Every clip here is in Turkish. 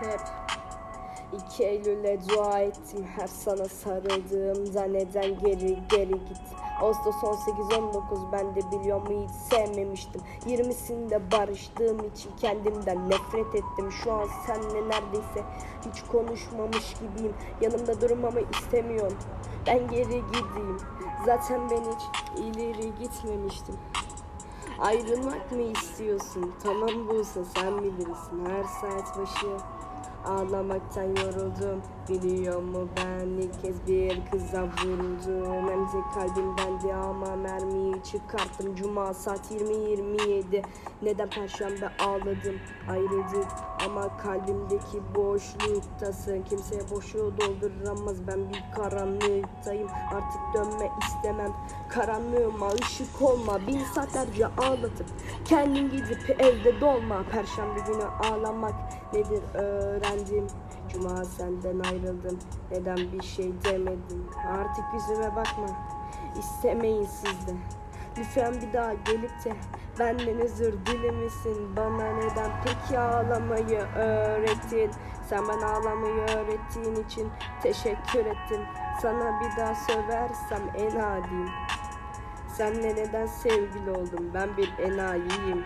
hep 2 Eylül'e dua ettim. Her sana sarıldığımda neden geri geri git Ağustos 18-19 ben de biliyorum hiç sevmemiştim. 20'sinde barıştığım için kendimden nefret ettim. Şu an seninle neredeyse hiç konuşmamış gibiyim. Yanımda durmamı istemiyorsun ben geri gideyim. Zaten ben hiç ileri gitmemiştim. Ayrılmak mı istiyorsun? Tamam Buse sen bilirsin. Her saat başı Ağlamaktan yoruldum. Biliyor mu ben ilk kez bir kıza vuruldum. De kalbimdendi ama mermiyi çıkarttım. Cuma saat 20.27 Neden perşembe ağladım? Ayrıldık Ama kalbimdeki boşluktasın. Kimseye boşluğu dolduramaz. Ben bir karanlıktayım. Artık dönme istemem. Karanlığıma ışık olma. Bin saatlerce ağlatıp Kendin gidip evde dolma. Perşembe günü ağlamak nedir öğrendim Cuma senden ayrıldım. Neden bir şey demedin? Artık yüzüme bakma. İstemeyin siz de Lütfen bir daha gelip de benden özür dilemesin. Bana neden peki ağlamayı öğrettin? Sen bana ağlamayı öğrettiğin için teşekkür ettim. Sana bir daha söversem en adiyim Senle neden sevgili oldum? Ben bir enayiyim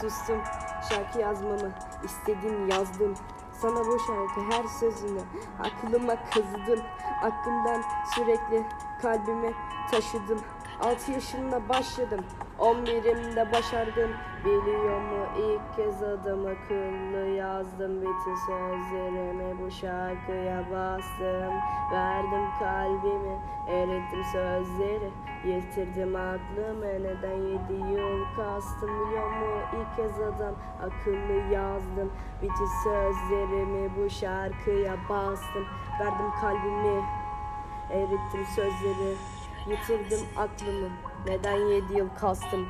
Sustum. Şarkı yazmamı istedin yazdım. Sana bu şarkı her sözünü aklıma kazıdım. Aklımdan sürekli kalbimi taşıdım. 6 yaşında başladım 11'imde başardım. Biliyor mu? İlk kez adam akıllı yazdım. Bütün sözlerimi bu şarkıya bastım. Verdim kalbimi erittim sözleri. Yitirdim aklımı neden yedi yıl kastım. Biliyor mu ilk kez adam akıllı yazdım. Bütün sözlerimi bu şarkıya bastım. Verdim kalbimi erittim sözleri. Yitirdim aklımı neden yedi yıl kastım